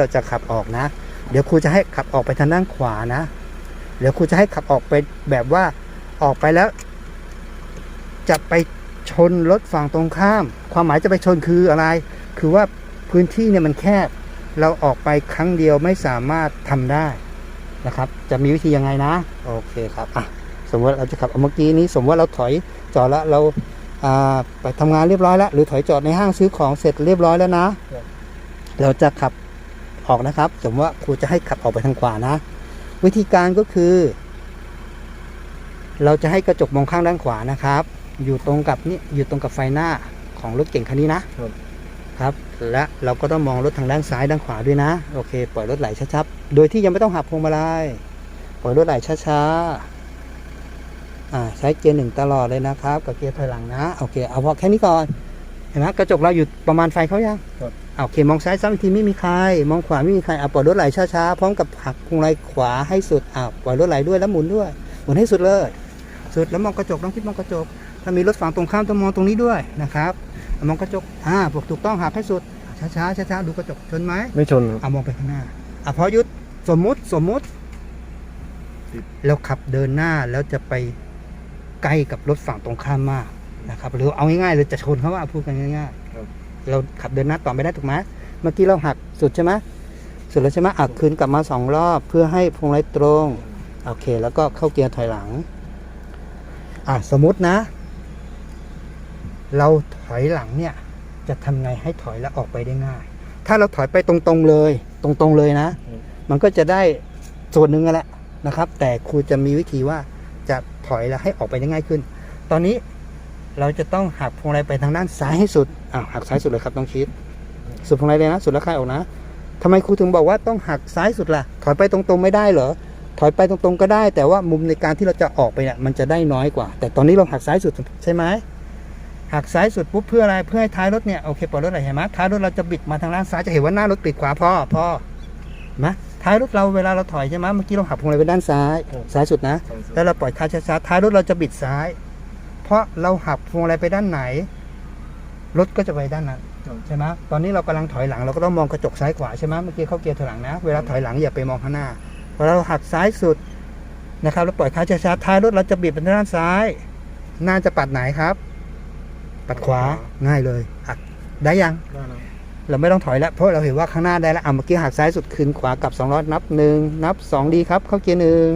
เราจะขับออกนะ เดี๋ยวครูจะให้ขับออกไปทางด้านขวานะ เดี๋ยวครูจะให้ขับออกไปแบบว่าออกไปแล้ว จะไปชนรถฝั่งตรงข้าม ความหมายจะไปชนคืออะไร คือว่าพื้นที่เนี่ยมันแคบ เราออกไปครั้งเดียวไม่สามารถทำได้นะครับ จะมีวิธียังไงนะ โอเคครับอะสมมติเราจะขับเอาเมื่อกี้นี้ สมมติว่าเราถอยจอดแล้วเราอ่าไปทำงานเรียบร้อยแล้ว หรือถอยจอดในห้างซื้อของเสร็จเรียบร้อยแล้วนะ เราจะขับ ออกนะครับ สมมติว่าครูจะให้ขับออกไปทางขวานะ วิธีการก็คือ เราจะให้กระจกมองข้างด้านขวานะครับ อยู่ตรงกับนี่อยู่ตรงกับไฟหน้าของรถเก่งคันนี้นะครับ ครับ และเราก็ต้องมองรถทางด้านซ้ายด้านขวาด้วยนะ โอเคปล่อยรถไหลช้าๆโดยที่ยังไม่ต้องหักพวงมาลัยปล่อยรถไหลช้าๆอ่าใช้เกียร์หนึ่งตลอดเลยนะครับ กับเกียร์ถอยหลังนะโอเคเอาพอแค่นี้ก่อนเห็นไหมกระจกเราอยู่ประมาณไฟเขายังครับอ่าโอเคมองซ้ายซ้ำอีกทีไม่มีใคร มองขวาไม่มีใครอะปล่อยรถไหลช้าๆพร้อมกับหักพวงมาลัยขวาให้สุดอ่าปล่อยรถไหลด้วยแล้วหมุนด้วยหมุนให้สุดเลย สุดแล้วมองกระจกต้องคิดมองกระจก ถ้ามีรถฝั่งตรงข้ามต้องมองตรงนี้ด้วยนะครับมองกระจกอ่าพวกถูกต้องหักให้สุดช้าๆช้าๆดูกระจกชนไหมไม่ชนครับ อะมองไปข้างหน้าอะพอหยุดสมมุติสมมุติ ติดเราขับเดินหน้าแล้วจะไปใกล้กับรถฝั่งตรงข้ามมาก นะครับหรือเอาง่ายๆเลยจะชนเขาว่าพูดกันง่ายครับๆเราขับเดินหน้าต่อไม่ได้ถูกไหมเมื่อกี้เราหักสุดใช่ไหมสุดแล้วใช่ไหมอักคืนกลับมาสองรอบ เพื่อให้พวงมาลัยตรงโอเค แล้วก็เข้าเกียร์ถอยหลังอะสมมุตินะ เราถอยหลังเนี่ย จะทำไงให้ถอยแล้วออกไปได้ง่าย ถ้าเราถอยไปตรงๆเลย ตรงๆเลยนะอืมมันก็จะได้ส่วนหนึ่งนั่นแหละนะครับ แต่ครูจะมีวิธีว่าจะถอยแล้วให้ออกไปได้ง่ายขึ้น ตอนนี้ เราจะต้องหักพวงมาลัยไปทางด้านซ้ายให้สุดอ้าวหักซ้ายสุดเลยครับต้องคิด สุดพวงมาลัยเลยนะ สุดแล้วคลายออกนะทำไมครูถึงบอกว่าต้องหักซ้ายสุดล่ะ ถอยไปตรงๆไม่ได้เหรอ ถอยไปตรงๆก็ได้ แต่ว่ามุมในการที่เราจะออกไปเนี่ยมันจะได้น้อยกว่า แต่ตอนนี้เราหักซ้ายสุดใช่ไหมหักซ้ายสุดปุ๊บเพื่ออะไร เพื่อให้ท้ายรถเนี่ยโอเคปล่อยรถไหลเห็นไหมท้ายรถเราจะบิดมาทางด้านซ้ายจะเห็นว่าหน้ารถปิดขวาพ่อพ่อเห็นไหมท้ายรถเราเวลาเราถอยใช่ไหมเมื่อกี้เราหักพวงมาลัยไปด้านซ้าย ซ้ายสุดนะ แล้วเราปล่อยคาช้าๆท้ายรถเราจะบิดซ้าย เพราะเราหักพวงมาลัยไปด้านไหน รถก็จะไปด้านนั้นใช่ไหมตอนนี้เรากำลังถอยหลังเราก็ต้องมองกระจกซ้ายขวาใช่ไหมเมื่อกี้เข้าเกียร์ถอยหลังนะ เวลาถอยหลังอย่าไปมองข้างหน้าพอเราหักซ้ายสุดนะครับแล้วปล่อยคาช้าๆท้ายรถเราจะบิดไปด้านซ้าย น่าจะปัดไหนครับ ปัดขวาง่ายเลยหักได้ยังได้แล้วเราไม่ต้องถอยแล้วเพราะเราเห็นว่าข้างหน้าได้แล้วอะเมื่อกี้หักซ้ายสุดคืนขวากลับสองร้อยนับหนึ่งนับสองดีครับ เข้าเกียร์หนึ่ง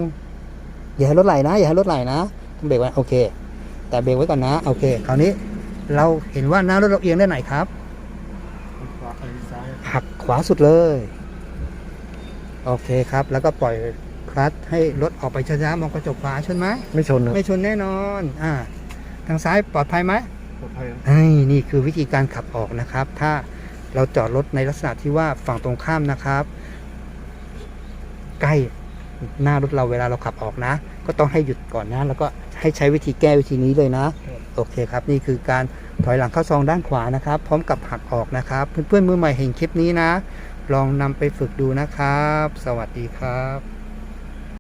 อย่าให้รถไหลนะ อย่าให้รถไหลนะต้องเบรกไว้โอเค แต่เบรกไว้ก่อนนะ โอเค คราวนี้เราเห็นว่าหน้ารถเราเอียงได้านไหนครับ ขวาไอ้ซ้ายหักขวาสุดเลย โอเคครับ แล้วก็ปล่อยคลัตช์ให้รถออกไปช้าๆมองกระจกขวาชนไหม ไม่ชนครับไม่ชนแน่นอน อ่า ทางซ้ายปลอดภัยไหมปลอดภัยครับไอ้นี่คือวิธีการขับออกนะครับ ถ้าเราจอดรถในลักษณะที่ว่าฝั่งตรงข้ามนะครับ ใกล้ หน้ารถเราเวลาเราขับออกนะ ก็ต้องให้หยุดก่อนนะ แล้วก็ให้ใช้วิธีแก้วิธีนี้เลยนะ โอเคครับ นี่คือการถอยหลังเข้าซองด้านขวานะครับ พร้อมกับหักออกนะครับ เพื่อนๆมือใหม่เห็นคลิปนี้นะ ลองนำไปฝึกดูนะครับ สวัสดีครับ